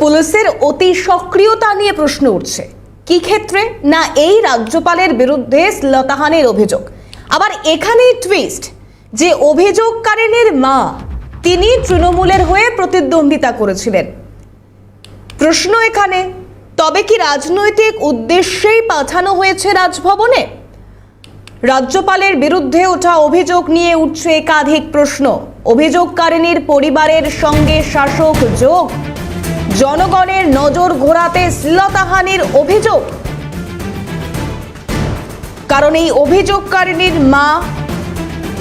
পুলিশের অতি সক্রিয়তা নিয়ে প্রশ্ন উঠছে। কি ক্ষেত্রে? না এই রাজ্যপালের বিরুদ্ধে শ্লীলতাহানির অভিযোগ। আবার এখানেই টুইস্ট যে অভিযোগকারিনীর মা, তিনি তৃণমূলের হয়ে প্রতিদ্বন্দ্বিতা করেছিলেন। প্রশ্ন এখানে, তবে কি রাজনৈতিক উদ্দেশ্যেই পাঠানো হয়েছে রাজভবনে? রাজ্যপালের বিরুদ্ধে ওঠা অভিযোগ নিয়ে উঠছে একাধিক প্রশ্ন। অভিযোগকারিনীর পরিবারের সঙ্গে শাসক যোগ জনগণের নজর ঘোরাতে শ্লীলতাহানির অভিযোগ। কারণ এই অভিযোগকারিনীর মা,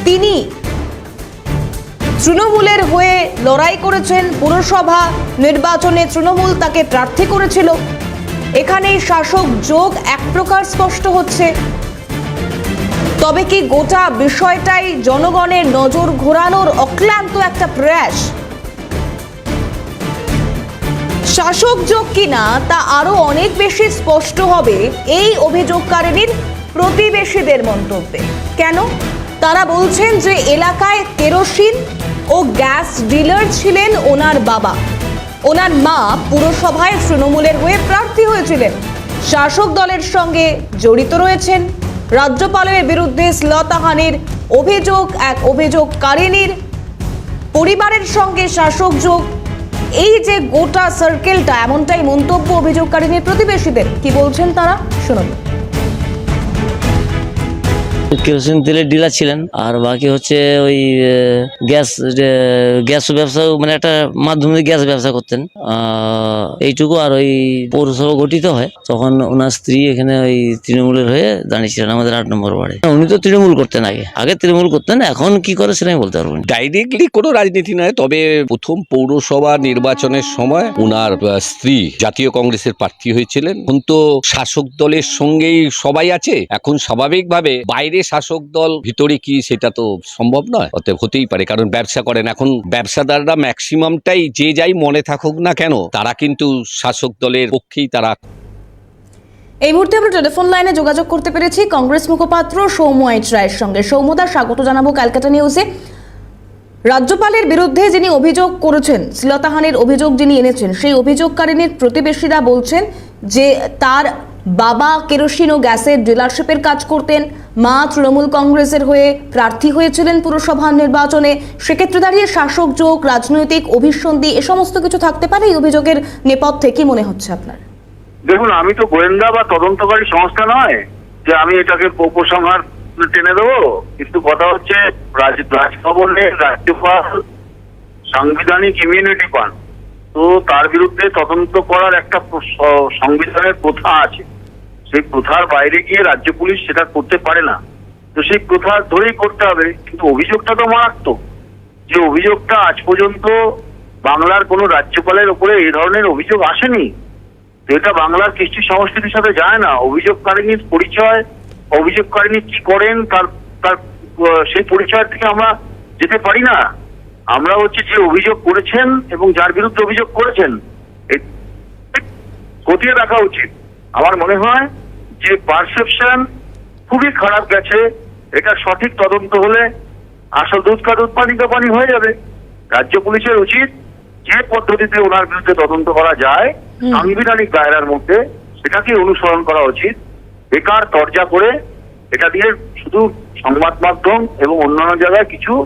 তিনি তৃণমূলের হয়ে লড়াই করেছেন, পুরসভা নির্বাচনে তৃণমূল তাকে প্রার্থী করেছিল। এখানেই শাসক যোগ এক প্রকার স্পষ্ট হচ্ছে। তবে কি গোটা বিষয়টাই জনগণের নজর ঘোরানোর অক্লান্ত একটা প্রয়াস? শাসক যোগ কিনা তা আরও অনেক বেশি স্পষ্ট হবে এই অভিযোগকারিনীর প্রতিবেশীদের মন্তব্যে। কেন? তারা বলছেন যে এলাকায় কেরোসিন ও গ্যাস ডিলার ছিলেন ওনার বাবা। ওনার মা পুরসভায় তৃণমূলের হয়ে প্রার্থী হয়েছিলেন। শাসক দলের সঙ্গে জড়িত রয়েছেন। রাজ্যপালের বিরুদ্ধে শ্লতাহানির অভিযোগ, এক অভিযোগকারিনীর পরিবারের সঙ্গে শাসক যোগ এই যে গোটা সার্কেলটা এমনটাই মন্তব্য অভিযোগকারিনীর প্রতিবেশীদের কি বলছেন তারা? শুনুন। কেরোসিন তেলের ডিলার ছিলেন। আর বাকি হচ্ছে ওই গ্যাস গ্যাস ব্যবসা মানে একটা মাধ্যমে গ্যাস ব্যবসা করতেন। এইটুকু আর ওই পৌরসভা গঠিত হয়। তখন ওনার স্ত্রী এখানে ওই তৃণমূলের হয়ে দাঁড়িয়েছিলেন আমাদের আট নম্বর ওয়ার্ডে। উনি তো তৃণমূল করতেন আগে। আগে তৃণমূল করতেন, এখন কি করে সেটা আমি বলতে পারব ডাইরেক্টলি কোনো রাজনীতি নয়, তবে প্রথম পৌরসভা নির্বাচনের সময় ওনার স্ত্রী জাতীয় কংগ্রেসের প্রার্থী হয়েছিলেন। এখন তো শাসক দলের সঙ্গেই সবাই আছে। এখন স্বাভাবিকভাবে বাইরে শাসক দল ভিতরে কি সেটা তো সম্ভব নয়, অতএব হতেই পারে, কারণ ব্যবসা করেন। এখন ব্যবসাদাররা ম্যাক্সিমামটাই যে যাই মনে থাকুক না কেন, তারা কিন্তু শাসক দলের পক্ষেই তারা এই মুহূর্তে আমরা টেলিফোন লাইনে যোগাযোগ করতে পেরেছি কংগ্রেস মুখপাত্র সৌম্য আইচ রায়ের সঙ্গে। সৌম্যদা স্বাগত জানাব ক্যালকাটা নিউজে। রাজ্যপালের বিরুদ্ধে যিনি অভিযোগ করেছেন, শ্লীলতাহানির অভিযোগ যিনি এনেছেন, সেই অভিযোগকারিনীর প্রতিবেশীরা বলছেন যে তার বাবা কেরোসিন ও গ্যাসের ডিলারশিপের কাজ করতেন। মা তৃণমূল কংগ্রেসের হয়ে প্রার্থী হয়েছিলেন পুরসভা নির্বাচনে। সেক্ষেত্রে দাঁড়িয়ে শাসক যোগ, রাজনৈতিক অভিসন্ধি, এ সমস্ত কিছু থাকতে পারে এই অভিযোগের নেপথ্যে। কি মনে হচ্ছে আপনার? দেখুন, আমি তো গোয়েন্দা বা তদন্তকারী সংস্থা নয় যে আমি এটাকে উপসংহার টেনে দেবো। কিন্তু কথা হচ্ছে রাজ- রাজভবনে রাজ্যপাল সাংবিধানিক ইমিউনিটি পান। তো তার বিরুদ্ধে তদন্ত করার একটা সংবিধানের প্রথা আছে। সেই প্রথার বাইরে গিয়ে রাজ্য পুলিশ সেটা করতে পারে না। তো সেই প্রথা ধরেই করতে হবে, কিন্তু অভিযোগটা তো মারাত্মক। যে অভিযোগটা আজ পর্যন্ত বাংলার কোনো রাজ্যপালের উপরে এই ধরনের অভিযোগ আসেনি এটা বাংলার কৃষ্টি সংস্কৃতির সাথে যায় না। অভিযোগকারিনীর পরিচয় অভিযোগকারিনী কি করেন, তার তার সেই পরিচয় থেকে আমরা যেতে পারি না। আমরা হচ্ছে যে অভিযোগ করেছেন এবং যার বিরুদ্ধে অভিযোগ করেছেন খতিয়ে রাখা উচিত। আমার মনে হয় যে পারসেপশন খুবই খারাপ গেছে। এটা সঠিক তদন্ত হলে আসল দুধ কা উৎপাদিত পানি হয়ে যাবে। রাজ্য পুলিশের উচিত যে পদ্ধতিতে ওনার বিরুদ্ধে তদন্ত করা যায় সাংবিধানিক দায়রার মধ্যে সেটাকে অনুসরণ করা উচিত। বেকার তর্জা করে এটা দিয়ে শুধু সংবাদ মাধ্যম এবং অন্যান্য জায়গায় কিছু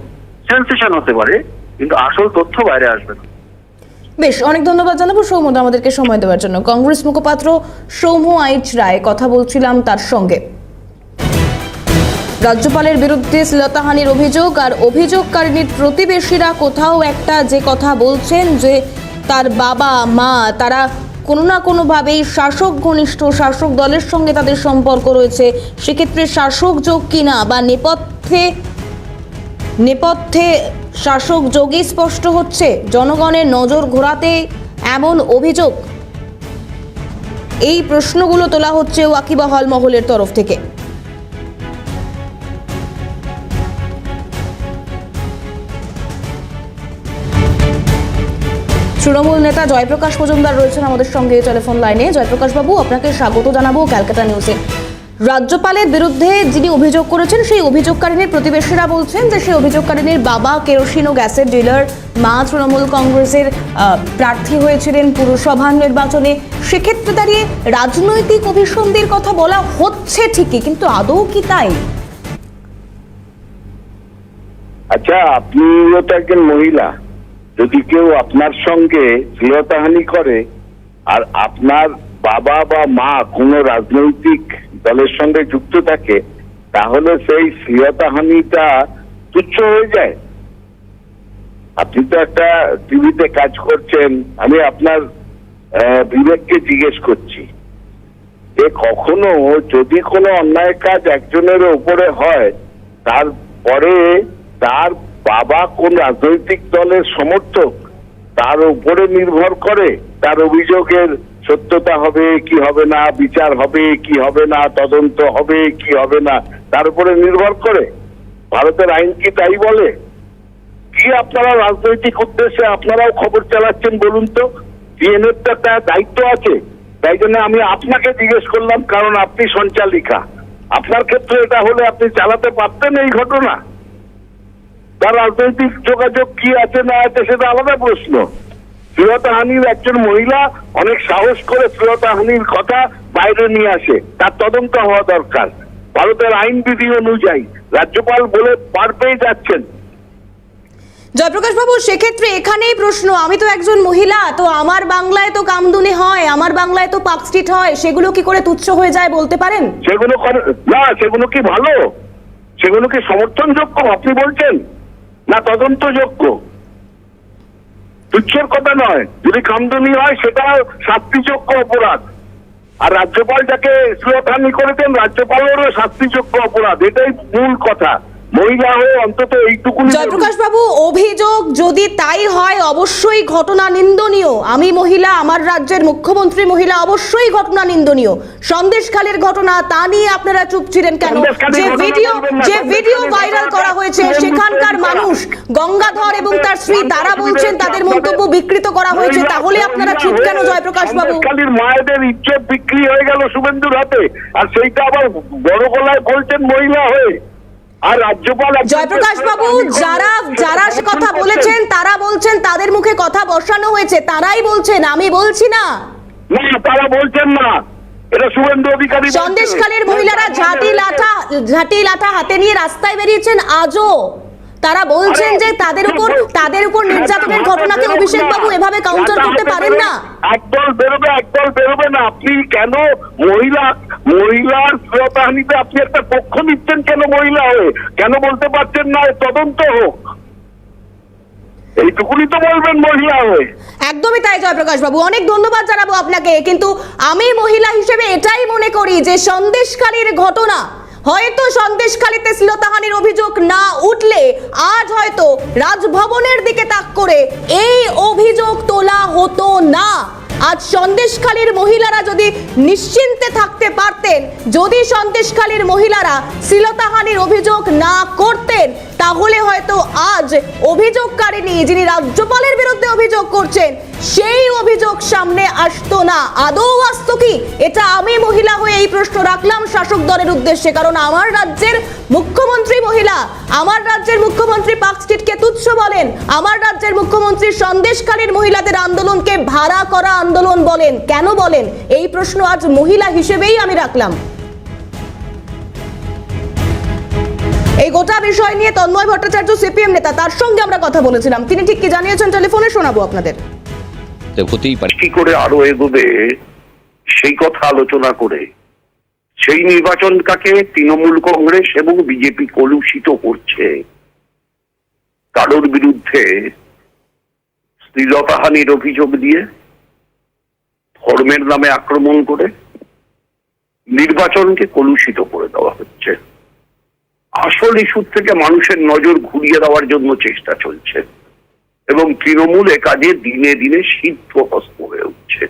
সেন্সেশন হতে পারে কিন্তু আসল তথ্য বাইরে আসবে না। বেশ, অনেক ধন্যবাদ জানাব সৌম্য আমাদেরকে সময় দেওয়ার জন্য। কংগ্রেস মুখপাত্র সৌম্য আইচ রায়, কথা বলছিলাম তার সঙ্গে। রাজ্যপালের বিরুদ্ধে শ্লীলতাহানির অভিযোগ আর অভিযোগকারিনীর প্রতিবেশীরা কোথাও একটা যে কথা বলছেন যে তার বাবা, মা, তারা কোনো না কোনোভাবেই শাসক, ঘনিষ্ঠ শাসক দলের সঙ্গে তাদের সম্পর্ক রয়েছে। সেক্ষেত্রে শাসক যোগ কিনা বা নেপথ্যে নেপথ্যে শাসক যোগী স্পষ্ট হচ্ছে, জনগণের নজর ঘোরাতে এমন অভিযোগ। এই প্রশ্নগুলো তোলা হচ্ছে ওয়াকিবহাল মহলের তরফ থেকে। তৃণমূল নেতা জয়প্রকাশ মজুমদার রয়েছেন আমাদের সঙ্গে টেলিফোন লাইনে। জয়প্রকাশ বাবু, আপনাকে স্বাগত জানাব ক্যালকাটা নিউজে। রাজ্যপালের বিরুদ্ধে যিনি অভিযোগ করেছেন, সেই অভিযোগকারিনীর প্রতিবেশীরা বলছেন যে সেই অভিযোগকারিনীর বাবা কেরোসিন ও গ্যাসের ডিলার মা তৃণমূল কংগ্রেসের প্রার্থী হয়েছিলেন পুরসভা নির্বাচনে। সেক্ষেত্রে দাঁড়িয়ে রাজনৈতিক অভিসন্ধির কথা বলা হচ্ছে ঠিকই, কিন্তু আদৌ কি তাই? আচ্ছা আপনিও তো একজন মহিলা, যদি কেউ আপনার সঙ্গে শ্লীলতাহানি করে, আর আপনার বাবা বা মা কোনো রাজনৈতিক দলের সঙ্গে যুক্ত থাকে, তাহলে সেই শ্লীলতাহানিটা তুচ্ছ হয়ে যায়। আপনি তো একটা টিভিতে কাজ করছেন, আমি আপনার বিবেককে জিজ্ঞেস করছি। যে কখনো যদি কোনো অন্যায় কাজ একজনের উপরে হয়, তারপরে তার বাবা কোন রাজনৈতিক দলের সমর্থক, তার উপরে নির্ভর করে তার অভিযোগের সত্যতা হবে, কি হবে না, বিচার হবে, কি হবে না, তদন্ত হবে, কি হবে না, তার উপরে নির্ভর করে। ভারতের আইন কি তাই বলে? কি আপনারা রাজনৈতিক উদ্দেশ্যে আপনারাও খবর চালাচ্ছেন বলুন তো? সিএনএর তো একটা দায়িত্ব আছে। তাই জন্য আমি আপনাকে জিজ্ঞেস করলাম, কারণ আপনি সঞ্চালিকা। আপনার ক্ষেত্রে এটা হলে আপনি চালাতে পারতেন এই ঘটনা। তার রাজনৈতিক যোগাযোগ কি আছে না আছে সেটা আলাদা প্রশ্ন। শ্লীলতাহানির একজন মহিলা অনেক সাহস করে শ্লীলতাহানির কথা বাইরে নিয়ে আসে। তার তদন্ত হওয়া দরকার। ভারতের আইন বিধি অনুযায়ী রাজ্যপাল বলে পার পেয়ে যাচ্ছেন। জয়প্রকাশ বাবু সেক্ষেত্রে এখানেই প্রশ্ন। আমি তো একজন মহিলা তো আমার বাংলায় তো কামদুনি হয় আমার বাংলায় তো পার্কস্ট্রিট হয় সেগুলো কি করে তুচ্ছ হয়ে যায় বলতে পারেন? সেগুলো না সেগুলো কি ভালো? সেগুলো কি সমর্থনযোগ্য আপনি বলছেন? না তদন্তযোগ্য। তুচ্ছের কথা নয়। যদি কামদুনি হয় সেটা শাস্তিযোগ্য অপরাধ। আর রাজ্যপাল যাকে শ্লীলতাহানি করেছেন রাজ্যপালেরও শাস্তিযোগ্য অপরাধ। এটাই মূল কথা। জয়প্রকাশ বাবু অভিযোগ যদি তাই হয় অবশ্যই ঘটনা নিন্দনীয়। আমি মহিলা আমার রাজ্যের মুখ্যমন্ত্রী মহিলা অবশ্যই ঘটনা নিন্দনীয়। সন্দেশখালের ঘটনা তা নিয়ে আপনারা চুপ ছিলেন কেন? যে ভিডিও যে ভিডিও ভাইরাল ঘটনা করা হয়েছে তৃণমূল সেখানকার কংগ্রেস মানুষ গঙ্গাধর এবং তার স্ত্রী তারা বলছেন তাদের মন্তব্য বিকৃত করা হয়েছে। তাহলে আপনারা চুপ কেন জয়প্রকাশ বাবু? সন্দেশখালীর মায়েদের ইজ্জত বিক্রি হয়ে গেল শুভেন্দুর হাতে আর সেইটা আবার বড় গলায় বলছেন মহিলা হয়ে। আর রাজ্যপাল জয়প্রকাশ বাবু যারা যারা সে কথা বলেছেন তারা বলছেন তাদের মুখে কথা বসানো হয়েছে তারাই বলছেন আমি বলছি না। না তারা বলছেন না। এটা শুভেন্দু অধিকারী সন্দেশখালীর মহিলারা ঝাঁটি লাঠা ঝাঁটি লাঠা হাতে নিয়ে রাস্তায় বেরিয়েছেন আজও। তারা বলছেন যে তাদের উপর তাদের উপর নির্যাতনের ঘটনাকে অভিষেক বাবু এভাবে কাউন্টার করতে পারেন না। একদল বেরোবে একদল বেরোবে না। আপনি কেন মহিলা মহিলার শ্রোতাহানিতে আপনি একটা পক্ষ নিচ্ছেন কেন মহিলা হয়ে? কেন বলতে পারছেন না? তদন্ত হোক। এইটুকুনি তো বলবেন মহিলা হয়ে। একদমই তাই জয়প্রকাশ বাবু। অনেক ধন্যবাদ জানাব আপনাকে। কিন্তু আমি মহিলা হিসেবে এটাই মনে করি যে সন্দেশকারীর ঘটনা হয়তো সন্দেশখালীতে শ্লীলতাহানির অভিযোগ না উঠলে আজ হয়তো রাজভবনের দিকে তাক করে এই অভিযোগ তোলা হতো না। আজ সন্দেশখালীর মহিলারা যদি নিশ্চিন্তে থাকতে পারতেন, যদি সন্দেশখালীর মহিলারা শ্লীলতাহানির অভিযোগ না করতেন, তাহলে হয়তো আজ অভিযোগকারিনী যিনি রাজ্যপালের বিরুদ্ধে অভিযোগ করছেন সেই অভিযোগ সামনে আসতো না। আদৌ আসতো কি? এটা আমি মহিলা হয়ে এই প্রশ্ন রাখলাম শাসক দলের উদ্দেশ্যে। কারণ আমার রাজ্যের মুখ্যমন্ত্রী মহিলা, আমার রাজ্যের মুখ্যমন্ত্রী পার্কস্ট্রিটকে তুচ্ছ বলেন, আমার রাজ্যের মুখ্যমন্ত্রী সন্দেশকারীর মহিলাদের আন্দোলনকে ভাড়া করা আন্দোলন বলেন। কেন বলেন? এই প্রশ্ন আজ মহিলা হিসেবেই আমি রাখলাম। এই গোটা বিষয় নিয়ে তন্ময় ভট্টাচার্য সিপিএম নেতা, তার সঙ্গে আমরা কথা বলেছিলাম। তিনি ঠিক কি জানিয়েছেন? টেলিফোনে শোনাবো আপনাদের। হতেই পারে। কি করে আরও এগোবে, সেই কথা আলোচনা করে, সেই নির্বাচনটাকে তৃণমূল কংগ্রেস এবং বিজেপি কলুষিত করছে? কারোর বিরুদ্ধে শ্লীলতাহানির অভিযোগ দিয়ে, ধর্মের নামে আক্রমণ করে, নির্বাচনকে কলুষিত করে দেওয়া হচ্ছে। আসল ইস্যুর থেকে মানুষের নজর ঘুরিয়ে দেওয়ার জন্য চেষ্টা চলছে। এবং তৃণমূল এ কাজে দিনে দিনে সিদ্ধহস্ত হয়ে উঠছে।